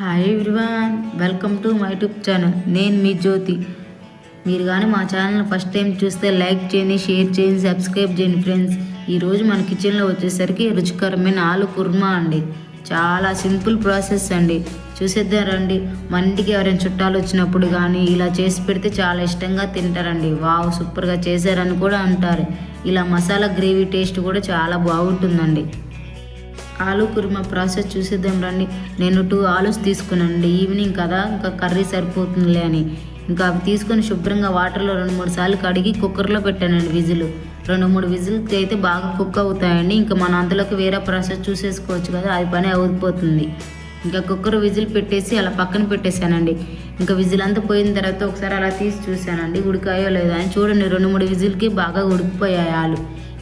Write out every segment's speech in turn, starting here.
Hi everyone welcome to my YouTube channel నేను మీ జ్యోతి. మీరు కానీ మా ఛానల్ ఫస్ట్ టైం చూస్తే లైక్ చేయండి షేర్ చేయండి సబ్స్క్రైబ్ చేయండి ఫ్రెండ్స్ ఈరోజు మన కిచెన్లో వచ్చేసరికి రుచికరమైన ఆలు కుర్మా అండి. చాలా సింపుల్ ప్రాసెస్ అండి. చూసేద్దాం రండి. మన ఇంటికి ఎవరైనా చుట్టాలు వచ్చినప్పుడు కానీ ఇలా చేసి పెడితే చాలా ఇష్టంగా తింటారండి. వావ్ సూపర్గా చేశారని కూడా అంటారు. ఇలా మసాలా గ్రేవీ టేస్ట్ కూడా చాలా బాగుంటుందండి. ఆలు కుర్మా ప్రాసెస్ చూసేద్దాం రండి. నేను టూ ఆలూస్ తీసుకున్నానండి. ఈవినింగ్ కదా ఇంకా కర్రీ సరిపోతుందిలే అని. ఇంకా అవి తీసుకొని శుభ్రంగా వాటర్లో రెండు మూడు సార్లు కడిగి కుక్కర్లో పెట్టానండి విజులు. రెండు మూడు విజిల్కి అయితే బాగా కుక్ అవుతాయండి. ఇంకా మన అందులోకి వేరే ప్రాసెస్ చూసేసుకోవచ్చు కదా అది పని అవుతుంది. ఇంకా కుక్కర్ విజిల్ పెట్టేసి అలా పక్కన పెట్టేశానండి. ఇంకా విజిల్ అంతా పోయిన తర్వాత ఒకసారి అలా తీసి చూశానండి. ఉడికాయో లేదో అని. చూడండి రెండు మూడు విజిల్కి బాగా ఉడికిపోయాయి ఆలు.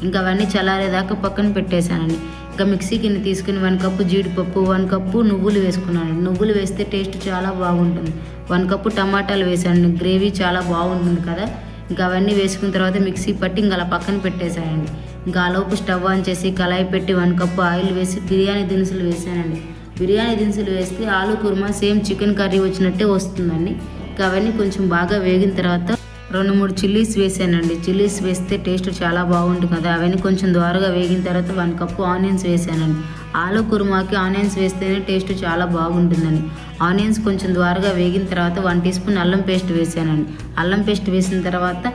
ఇంకా అవన్నీ చల్లారేదాకా పక్కన పెట్టేశానండి. ఇంకా మిక్సీ కింద తీసుకుని వన్ కప్పు జీడిపప్పు వన్ కప్పు నువ్వులు వేసుకున్నాను. నువ్వులు వేస్తే టేస్ట్ చాలా బాగుంటుంది. వన్ కప్పు టమాటాలు వేసాను గ్రేవీ చాలా బాగుంటుంది కదా? ఇంకా అవన్నీ వేసుకున్న తర్వాత మిక్సీ పట్టి ఇంకా అలా పక్కన పెట్టేశానండి. ఇంకా ఆలోపు స్టవ్ ఆన్ చేసి కళాయి పెట్టి వన్ కప్పు ఆయిల్ వేసి బిర్యానీ దినుసులు వేసానండి బిర్యానీ దినుసులు వేస్తే ఆలు కుర్మా సేమ్ చికెన్ కర్రీ వచ్చినట్టే వస్తుందండి. ఇంకా అవన్నీ కొంచెం బాగా వేగిన తర్వాత రెండు మూడు చిల్లీస్ వేసానండి. చిల్లీస్ వేస్తే టేస్ట్ చాలా బాగుంటుంది కదా. అవన్నీ కొంచెం ద్వారగా వేగిన తర్వాత వన్ కప్పు ఆనియన్స్ వేసానండి. ఆలు కుర్మాకి ఆనియన్స్ వేస్తేనే టేస్ట్ చాలా బాగుంటుందండి. ఆనియన్స్ కొంచెం ద్వారగా వేగిన తర్వాత వన్ టీ స్పూన్ అల్లం పేస్ట్ వేసానండి. అల్లం పేస్ట్ వేసిన తర్వాత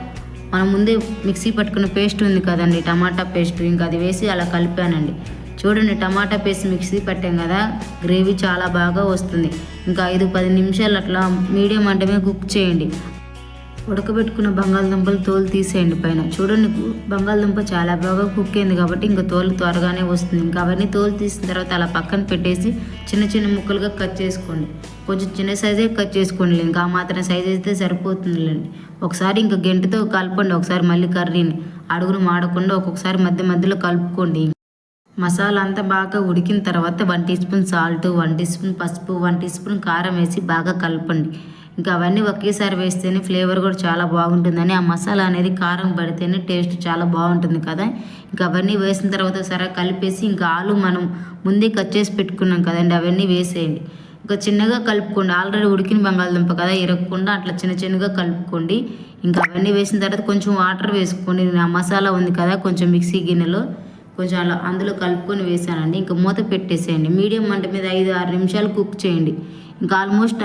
మనం ముందే మిక్సీ పట్టుకున్న పేస్ట్ ఉంది కదండి టమాటా పేస్ట్. ఇంకా అది వేసి అలా కలిపానండి. చూడండి టమాటా పేస్ట్ మిక్సీ పట్టాం కదా గ్రేవీ చాలా బాగా వస్తుంది. ఇంకా ఐదు పది నిమిషాలు అట్లా మీడియం అంటమే కుక్ చేయండి. ఉడకబెట్టుకున్న బంగాళదుంపలు తోలు తీసేయండి పైన. చూడండి బంగాళదుంప చాలా బాగా కుక్ అయింది కాబట్టి ఇంకా తోలు త్వరగానే వస్తుంది. ఇంకా అవన్నీ తోలు తీసిన తర్వాత అలా పక్కన పెట్టేసి చిన్న చిన్న ముక్కలుగా కట్ చేసుకోండి. కొంచెం చిన్న సైజే కట్ చేసుకోండి ఇంకా ఆ మాత్రం సైజ్ అయితే సరిపోతుందిలేండి ఒకసారి ఇంకా గెంటతో కలపండి. ఒకసారి మళ్ళీ కర్రీని. అడుగును మాడకుండా ఒక్కొక్కసారి మధ్య మధ్యలో కలుపుకోండి. మసాలా అంతా బాగా ఉడికిన తర్వాత one teaspoon salt one teaspoon పసుపు వన్ టీ స్పూన్ కారం వేసి బాగా కలపండి. ఇంకా అవన్నీ ఒకేసారి వేస్తేనే ఫ్లేవర్ కూడా చాలా బాగుంటుందని ఆ మసాలా అనేది కారం పడితేనే టేస్ట్ చాలా బాగుంటుంది కదా. ఇంకా అవన్నీ వేసిన తర్వాత సరే కలిపేసి ఇంకా ఆలు మనం ముందే కట్ చేసి పెట్టుకున్నాం కదండి అవన్నీ వేసేయండి. ఇంకా చిన్నగా కలుపుకోండి. ఆల్రెడీ ఉడికిన బంగాళదుంప కదా ఇరగకుండా అట్లా చిన్న చిన్నగా కలుపుకోండి. ఇంకా అవన్నీ వేసిన తర్వాత కొంచెం వాటర్ వేసుకోండి. ఆ మసాలా ఉంది కదా కొంచెం మిక్సీ గిన్నెలో. కొంచెం అలా అందులో కలుపుకొని వేసానండి. ఇంకా మూత పెట్టేసేయండి. మీడియం మంట మీద ఐదు ఆరు నిమిషాలు కుక్ చేయండి. ఇంకా ఆల్మోస్ట్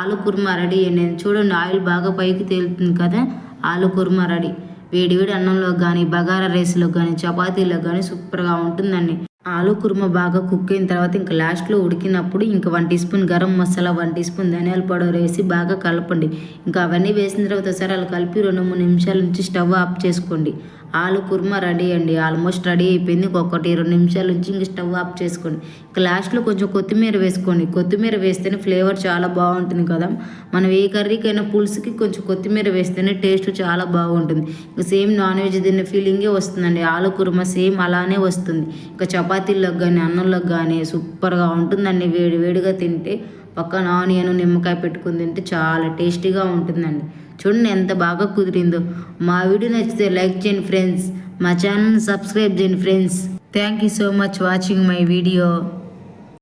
ఆలు కుర్మా రెడీ అండి. చూడండి ఆయిల్ బాగా పైకి తేలుతుంది కదా. ఆలు కుర్మా రెడీ. వేడి వేడి అన్నంలో కానీ బగారా రైస్లో కానీ చపాతీలో కానీ సూపర్గా ఉంటుందండి. ఆలు కుర్మా బాగా కుక్ అయిన తర్వాత ఇంకా లాస్ట్లో ఉడికినప్పుడు ఇంకా one teaspoon garam masala one teaspoon ధనియాల పౌడర్ వేసి బాగా కలపండి. ఇంకా అవన్నీ వేసిన తర్వాత సరే అలా కలిపి రెండు మూడు నిమిషాల నుంచి స్టవ్ ఆఫ్ చేసుకోండి. ఆలు కుర్మా రెడీ అండి. ఆల్మోస్ట్ రెడీ అయిపోయింది. ఇంకొకటి రెండు నిమిషాల నుంచి ఇంక స్టవ్ ఆఫ్ చేసుకోండి. ఇంకా లాస్ట్లో కొంచెం కొత్తిమీర వేసుకోండి. కొత్తిమీర వేస్తేనే ఫ్లేవర్ చాలా బాగుంటుంది కదా. మనం ఏ కర్రీకైనా పులుసుకి కొంచెం కొత్తిమీర వేస్తేనే టేస్ట్ చాలా బాగుంటుంది. ఇంకా సేమ్ నాన్ వెజ్ తిన్న ఫీలింగే వస్తుందండి. ఆలు కుర్మా సేమ్ అలానే వస్తుంది. ఇంకా చపాతీల్లోకి కానీ అన్నంలోకి కానీ సూపర్గా ఉంటుందండి. వేడి వేడిగా తింటే పక్కన ఆనియన్ నిమ్మకాయ పెట్టుకుని తింటే చాలా టేస్టీగా ఉంటుందండి. చూడండి ఎంత బాగా కుదిరిందో. మా వీడియో నచ్చితే లైక్ చేయండి ఫ్రెండ్స్. మా ఛానల్ని సబ్స్క్రైబ్ చేయండి friends. Thank you so much watching my video